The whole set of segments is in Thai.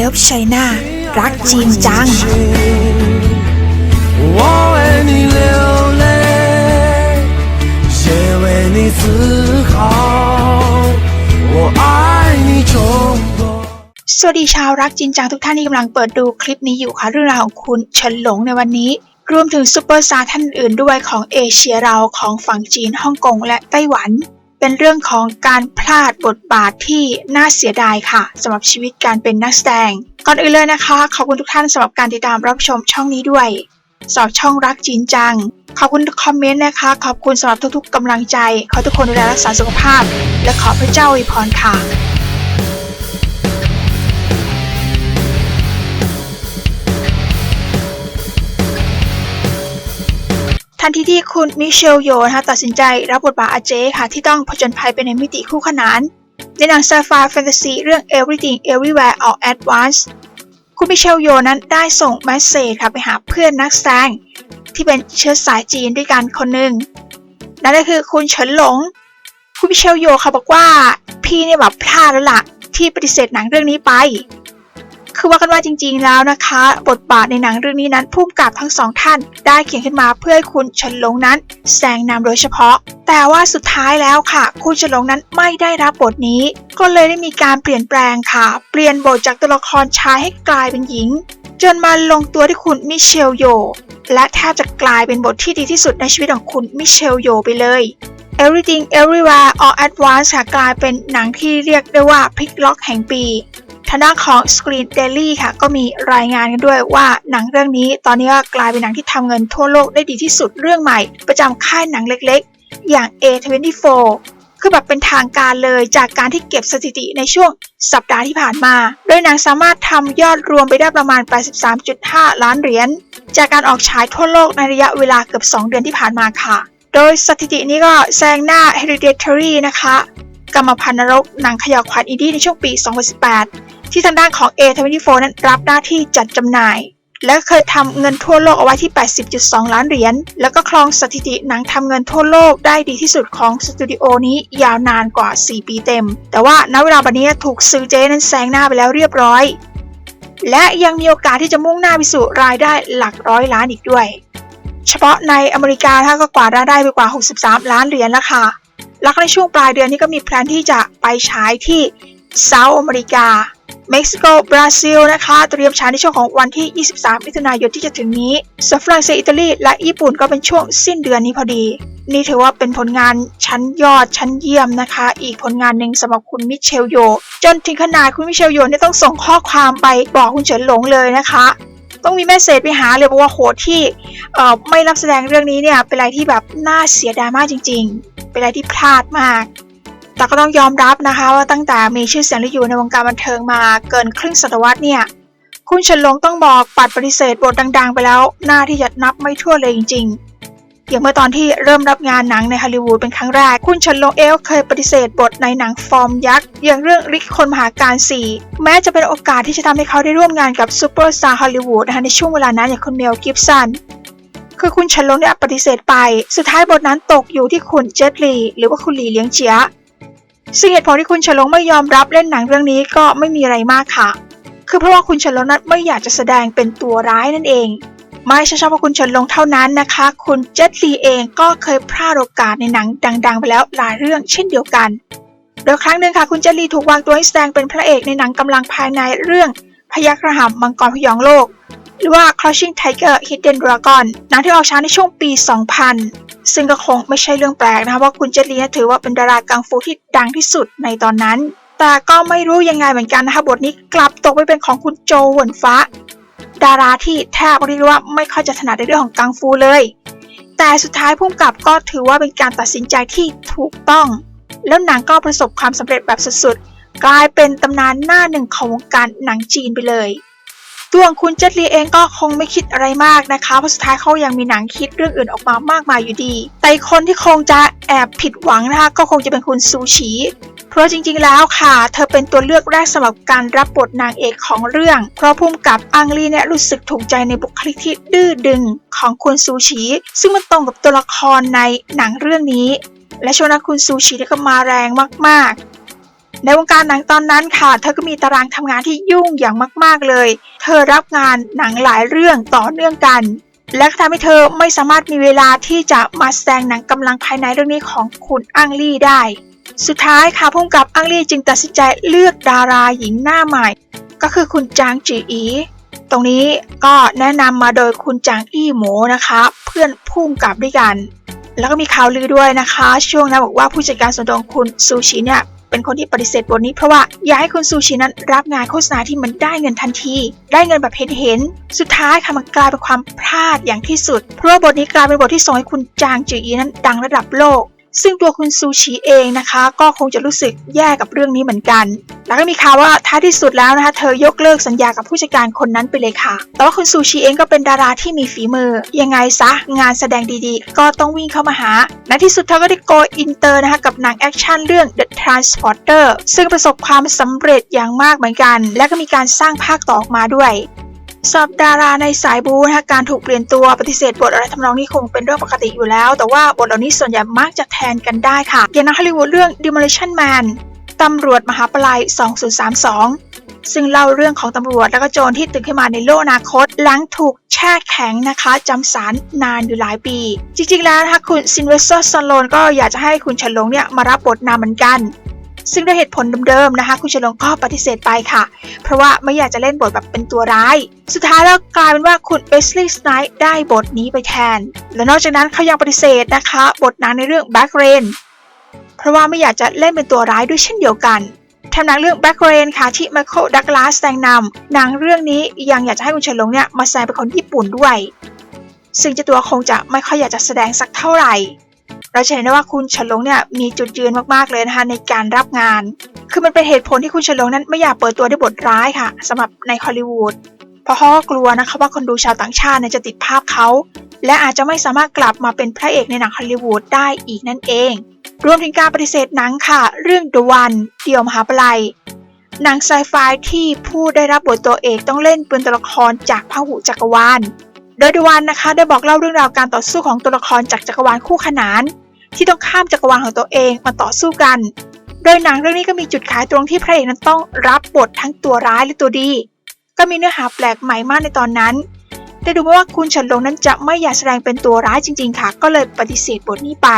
Love China รักจีนจัง 我为你流泪，也为你自豪。我爱你中国。 สวัสดีชาวรักจินจังทุกท่านที่กำลังเปิดดูคลิปนี้อยู่ค่ะเรื่องราวของคุณเฉินหลงในวันนี้ รวมถึงซูเปอร์สตาร์ท่านอื่นด้วยของเอเชียเราของฝั่งจีนฮ่องกงและไต้หวัน เป็นเรื่องของการพลาดบทบาทที่น่าเสียดายค่ะสำหรับชีวิตการเป็นนักแสดง ก่อนอื่นเลยนะคะ ขอบคุณทุกท่านสำหรับการติดตามรับชมช่องนี้ด้วยสอบช่องรักจีนจัง ขอบคุณคอมเมนต์นะคะ ขอบคุณสำหรับทุกๆกำลังใจ ขอทุกคนดูแลรักษาสุขภาพ และขอพระเจ้าอวยพรค่ะ ทันทีที่คุณมิเชลโยนะคะตัดสินใจรับบทบาทอาเจค่ะที่ต้องผจญภัยไปในมิติคู่ขนาน ในหนังไซไฟแฟนตาซีเรื่อง Everything Everywhere All at Once คุณมิเชลโยนั้นได้ส่งเมสเซจค่ะไปหาเพื่อนนักแสดงที่เป็นเชื้อสายจีนด้วยกันคนหนึ่งนั่นก็คือคุณเฉินหลง คุณมิเชลโยค่ะบอกว่าพี่เนี่ยแบบพลาดแล้วล่ะที่ปฏิเสธหนังเรื่องนี้ไป คือว่ากันว่าจริงๆแล้วนะคะ บทบาทในหนังเรื่องนี้นั้นผู้กำกับทั้งสองท่าน ได้เขียนขึ้นมาเพื่อให้คุณเฉินลงนั้นแสดงนำโดยเฉพาะ แต่ว่าสุดท้ายแล้วค่ะ คุณเฉินลงนั้นไม่ได้รับบทนี้ ก็เลยได้มีการเปลี่ยนแปลงค่ะ เปลี่ยนบทจากตัวละครชายให้กลายเป็นหญิง จนมาลงตัวที่คุณมิเชลโยและแทบจะกลายเป็นบทที่ดีที่สุดในชีวิตของคุณมิเชลโยไปเลย Everything Everywhere All at Once กลายเป็นหนังที่เรียกได้ว่าพลิกล็อกแห่งปี ทางด้านของ Screen Daily ค่ะ ก็มีรายงานกันด้วยว่าหนังเรื่องนี้ตอนนี้ก็กลายเป็นหนังที่ทำเงินทั่วโลกได้ดีที่สุดเรื่องใหม่ ประจำค่ายหนังเล็กๆ อย่าง A24 คือแบบเป็นทางการเลยจากการที่เก็บสถิติในช่วงสัปดาห์ที่ผ่านมา โดยหนังสามารถทำยอดรวมไปได้ประมาณ 83.5 ล้านเหรียญ จากการออกฉายทั่วโลกในระยะเวลาเกือบ 2 เดือนที่ผ่านมาค่ะ โดยสถิตินี้ก็แซงหน้า Hereditary นะคะ กรรมพันธุ์นรกหนังขย่าวขวัญอินดี้ในช่วงปี 2018 ที่ทางด้านของ A24 นั้นรับหน้าที่จัดจำหน่าย และเคยทำเงินทั่วโลกเอาไว้ที่ 80.2 ล้านเหรียญ แล้วก็ครองสถิติหนังทำเงินทั่วโลกได้ดีที่สุดของสตูดิโอนี้ยาวนานกว่า 4 ปีเต็ม แต่ว่าณเวลาบัดนี้ถูกซื้อเจนั้นแซงหน้าไปแล้วเรียบร้อย และยังมีโอกาสที่จะมุ่งหน้าไปสู่รายได้หลักร้อยล้านอีกด้วย เฉพาะในอเมริกาถ้าก็กวาดรายได้ไปกว่า 63 ล้านเหรียญแล้วค่ะแล้วในช่วงปลายเดือนนี้ก็มีแพลนที่จะไปฉายที่เซาท์อเมริกา เม็กซิโก บราซิลนะคะ เตรียมฉายในช่วงของวันที่ 23 มิถุนายนที่จะถึงนี้ส่วนฝรั่งเศสอิตาลี และญี่ปุ่นก็เป็นช่วงสิ้นเดือนนี้พอดี นี่ถือว่าเป็นผลงานชั้นยอดชั้นเยี่ยมนะคะ อีกผลงานหนึ่งสำหรับคุณมิเชลโย จนถึงขนาดคุณมิเชลโยเนี่ยต้องส่งข้อความไปบอกคุณเฉินหลงเลยนะคะ ต้องมีแมสเซจไปหาเลยบอกว่าโหที่ไม่รับแสดงเรื่องนี้เนี่ยเป็นอะไรที่แบบน่าเสียดายมากจริง ๆ เป็นอะไรที่พลาดมาก แต่ก็ต้องยอมรับนะคะว่าตั้งแต่มีชื่อเสียงและอยู่ในวงการบันเทิงมาเกินครึ่งศตวรรษเนี่ย คุณเฉินหลงต้องบอกปัดปฏิเสธบทดัง ๆ ไปแล้ว หน้าที่จะนับไม่ทั่วเลยจริงๆ อย่างเมื่อตอนที่เริ่มรับงานหนังในฮอลลีวูดเป็นครั้งแรก คุณเฉินหลงเอลเคยปฏิเสธบทในหนังฟอร์มยักษ์อย่างเรื่องริกคนมหาการ 4 แม้จะเป็นโอกาสที่จะทำให้เขาได้ร่วมงานกับซูเปอร์สตาร์ฮอลลีวูดนะคะในช่วงเวลานั้นอย่างคุณเมลกิฟสันคือคุณเฉินหลงได้ปฏิเสธไป สุดท้ายบทนั้นตกอยู่ที่คุณเจตลีหรือว่าคุณหลีเลี้ยงเจีย ซึ่งเหตุผลที่คุณเฉินหลงไม่ยอมรับเล่นหนังเรื่องนี้ก็ไม่มีอะไรมากค่ะ คือเพราะว่าคุณเฉินหลงนั้นไม่อยากจะแสดงเป็นตัวร้ายนั่นเอง ไม่ใช่เฉพาะคุณเฉินหลงเท่านั้นนะคะ คุณเจตลีเองก็เคยพลาดโอกาสในหนังดัง ๆ ไปแล้วหลายเรื่องเช่นเดียวกัน โดยครั้งหนึ่งค่ะคุณเจตลีถูกวางตัวให้แสดงเป็นพระเอกในหนังกำลังภายในเรื่องพยัคฆ์ระห่ำมังกรพยองโลก หรือว่า Crouching Tiger Hidden Dragon หนังที่ออกฉายในช่วงปี 2000 ซึ่งก็คงไม่ใช่เรื่องแปลกนะคะว่าคุณเจลีถือว่าเป็นดารากังฟูที่ดังที่สุดในตอนนั้น แต่ก็ไม่รู้ยังไงเหมือนกันนะคะบทนี้กลับตกไปเป็นของคุณโจหวนฟ้า ดาราที่แทบเรียกว่าไม่ค่อยจะถนัดในเรื่องของกังฟูเลย แต่สุดท้ายพุ่มกับก็ถือว่าเป็นการตัดสินใจที่ถูกต้อง แล้วหนังก็ประสบความสำเร็จแบบสุดๆกลายเป็นตำนานหน้าหนึ่งของวงการหนังจีนไปเลย ตัวของคุณเจตลีเองก็คงไม่คิดอะไรมากนะคะเพราะสุดท้ายเขายังมีหนังคิดเรื่องอื่นออกมามากมายอยู่ดี แต่คนที่คงจะแอบผิดหวังนะคะก็คงจะเป็นคุณซูชีเพราะจริงๆ แล้วค่ะ เธอเป็นตัวเลือกแรกสำหรับการรับบทนางเอกของเรื่อง เพราะพุ่มกับอังลีเนี่ยรู้สึกถูกใจในบุคลิกที่ดื้อดึงของคุณซูชีซึ่งมันตรงกับตัวละครในหนังเรื่องนี้ และช่วงนั้นคุณซูชีก็มาแรงมากๆ ในวงการหนังตอนนั้นค่ะ เธอก็มีตารางทำงานที่ยุ่งอย่างมาก ๆเลย เธอรับงานหนังหลายเรื่องต่อเนื่องกัน และทำให้เธอไม่สามารถมีเวลาที่จะมาแสดงหนังกำลังภายในเรื่องนี้ของคุณอังลี่ได้ สุดท้ายค่ะพุ่มกับอังลี่จึงตัดสินใจเลือกดาราหญิงหน้าใหม่ ก็คือคุณจางจีอีตรงนี้ก็แนะนำมาโดยคุณจางอี้หมูนะคะ เพื่อนพุ่มกับด้วยกัน แล้วก็มีข่าวลือด้วยนะคะ ช่วงนั้นบอกว่าผู้จัดการส่วนตัวของคุณซูชิเนี่ย เป็นคนที่ปฏิเสธบทนี้เพราะว่าอยากให้คุณซูชินั้นรับงานโฆษณาที่มันได้เงินทันที ได้เงินแบบเห็นเห็นๆสุดท้ายค่ะมันกลายเป็นความพลาดอย่างที่สุด เพราะว่าบทนี้กลายเป็นบทที่ส่งให้คุณจางจืออีนั้นดังระดับโลก ซึ่งตัวคุณซูชิเองนะคะ ก็คงจะรู้สึกแย่กับเรื่องนี้เหมือนกัน แล้วก็มีข่าวว่าท้ายที่สุดแล้วนะคะ เธอยกเลิกสัญญากับผู้จัดการคนนั้นไปเลยค่ะ แต่ว่าคุณซูชิเองก็เป็นดาราที่มีฝีมือ ยังไงซะ งานแสดงดีๆ ก็ต้องวิ่งเข้ามาหาในที่สุดเธอก็ได้โกอินเตอร์นะคะกับหนังแอคชั่นเรื่อง The Transporter ซึ่งประสบความสำเร็จอย่างมากเหมือนกัน และก็มีการสร้างภาคต่อออกมาด้วย สำหรับดาราในสายบูนะคะการถูกเปลี่ยนตัวปฏิเสธบทอะไรทำนองนี้คงเป็นเรื่องปกติอยู่แล้ว แต่ว่าบทเหล่านี้ส่วนใหญ่มักจะแทนกันได้ค่ะ อย่างในฮอลลีวูดเรื่อง Demolition Man ตำรวจมหาปลัย2032 ซึ่งเล่าเรื่องของตำรวจและก็โจรที่ตื่นขึ้นมาในโลกอนาคต หลังถูกแช่แข็งนะคะจำสารนานอยู่หลายปี จริงๆแล้วนะคะคุณซินเวสเตอร์ซอนโลนก็อยากจะให้คุณเฉลงเนี่ยมารับบทนำเหมือนกัน ซึ่งด้วยเหตุผลเดิมๆนะคะ คุณเฉลงก็ปฏิเสธไปค่ะ เพราะว่าไม่อยากจะเล่นบทแบบเป็นตัวร้าย สุดท้ายแล้วกลายเป็นว่าคุณเอสลีย์สไนท์ได้บทนี้ไปแทน และนอกจากนั้นเขายังปฏิเสธนะคะ บทนางในเรื่อง Back Rain เพราะว่าไม่อยากจะเล่นเป็นตัวร้ายด้วยเช่นเดียวกันทำหนังเรื่อง Back Rain ค่ะที่ Michael Douglas แสดงนำหนังเรื่องนี้ยังอยากจะให้คุณเฉลงเนี่ยมาแสดงเป็นคนญี่ปุ่นด้วย ซึ่งเจ้าตัวคงจะไม่ค่อยอยากจะแสดงสักเท่าไหร่ เราจะเห็นได้ว่าคุณเฉลงเนี่ยมีจุดยืนมากๆเลยนะคะในการรับงาน คือมันเป็นเหตุผลที่คุณเฉลงนั้นไม่อยากเปิดตัวด้วยบทร้ายค่ะสำหรับในฮอลลีวูดเพราะเขาก็กลัวนะคะว่าคนดูชาวต่างชาติเนี่ยจะติดภาพเขาและอาจจะไม่สามารถกลับมาเป็นพระเอกในหนังฮอลลีวูดได้อีกนั่นเอง รวมถึงการปฏิเสธหนังค่ะ เรื่อง The One เดี่ยวมหาปลัยหนังไซไฟที่ผู้ได้รับบทตัวเอกต้องเล่นเป็นตัวละครจากพหุจักรวาล โดย The One นะคะได้บอกเล่าเรื่องราวการต่อสู้ของตัวละครจากจักรวาลคู่ขนาน ที่ต้องข้ามจักรวาลของตัวเองมาต่อสู้กัน โดยหนังเรื่องนี้ก็มีจุดขายตรงที่พระเอกนั้นต้องรับบททั้งตัวร้ายและตัวดี ก็มีเนื้อหาแปลกใหม่มากในตอนนั้น แต่ดูมือนว่าคุณเฉินหลงนั้นจะไม่อยากแสดงเป็นตัวร้ายจริง ๆ ค่ะ ก็เลยปฏิเสธบทนี้ไป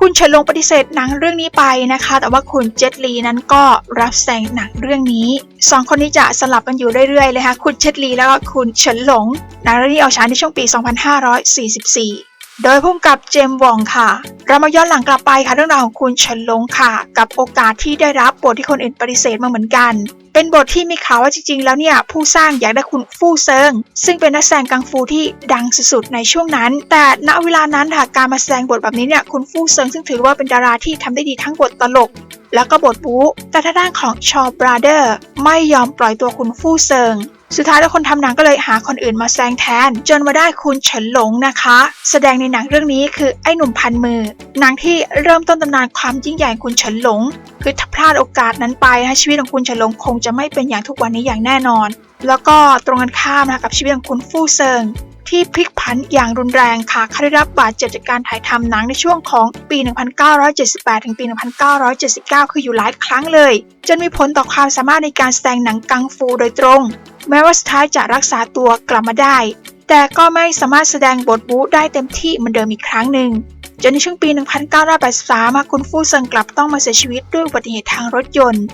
คุณเฉินหลงปฏิเสธหนังเรื่องนี้ไปนะคะ แต่ว่าคุณเจตลีนั้นก็รับแสดงหนังเรื่องนี้สองคนนี้จะสลับกันอยู่เรื่อยๆเลยค่ะคุณเจตลีแล้วก็คุณเฉินหลงหนังเรื่องนี้ออกฉายในช่วงปี 2544 โดยพุ่มกับเจมวองค่ะ เรามาย้อนหลังกลับไปค่ะเรื่องราวของคุณเฉินหลงค่ะ กับโอกาสที่ได้รับบทที่คนอื่นปฏิเสธมาเหมือนกัน เป็นบทที่มีข่าวว่าจริงๆ แล้วเนี่ยผู้สร้างอยากได้คุณฟู่เซิง ซึ่งเป็นนักแสดงกังฟูที่ดังสุดๆในช่วงนั้น แต่ณเวลานั้นค่ะการมาแสดงบทแบบนี้เนี่ยคุณฟู่เซิงซึ่งถือว่าเป็นดาราที่ทำได้ดีทั้งบทตลก แล้วก็บทบู๊แต่ทางด้านของชอบราเดอร์ไม่ยอมปล่อยตัวคุณฟู่เซิง สุดท้ายแล้วคนทำหนังก็เลยหาคนอื่นมาแซงแทน จนมาได้คุณเฉินหลงนะคะ แสดงในหนังเรื่องนี้คือไอ้หนุ่มพันมือ หนังที่เริ่มต้นตำนานความยิ่งใหญ่คุณเฉินหลง คือถ้าพลาดโอกาสนั้นไปนะชีวิตของคุณเฉินหลงคงจะไม่เป็นอย่างทุกวันนี้อย่างแน่นอน แล้วก็ตรงกันข้ามนะคะกับชีวิตของคุณฟู่เซิง ที่พลิกผันอย่างรุนแรงค่ะเขาได้รับบาดเจ็บจากการถ่ายทำหนังในช่วงของปี 1978 ถึงปี 1979 คืออยู่หลายครั้งเลย จนมีผลต่อความสามารถในการแสดงหนังกังฟูโดยตรง แม้ว่าสุดท้ายจะรักษาตัวกลับมาได้ แต่ก็ไม่สามารถแสดงบทบู๊ได้เต็มที่เหมือนเดิมอีกครั้งหนึ่งจนในช่วงปี 1983 มาคุณฟู่เซิงกลับต้องมาเสียชีวิตด้วยอุบัติเหตุทางรถยนต์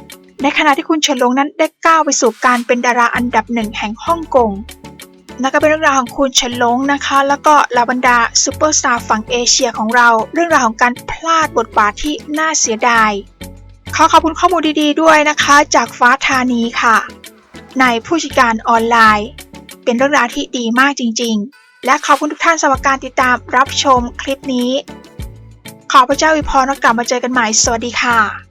ในขณะที่คุณเฉินหลงนั้นได้ก้าวไปสู่การเป็นดาราอันดับหนึ่งแห่งฮ่องกง นั่นก็เป็นเรื่องราวของคุณเฉินหลงนะคะ แล้วก็ลาบรรดาซูเปอร์สตาร์ฝั่งเอเชียของเรา เรื่องราวของการพลาดบทบาทที่น่าเสียดาย ขอขอบคุณข้อมูลดีๆด้วยนะคะ จากฟ้าธานีค่ะ ในผู้จัดการออนไลน์ เป็นเรื่องราวที่ดีมากจริง ๆ และขอบคุณทุกท่านสำหรับการติดตามรับชมคลิปนี้ ขอพระเจ้าอวยพรแล้วกลับมาเจอกันใหม่สวัสดีค่ะ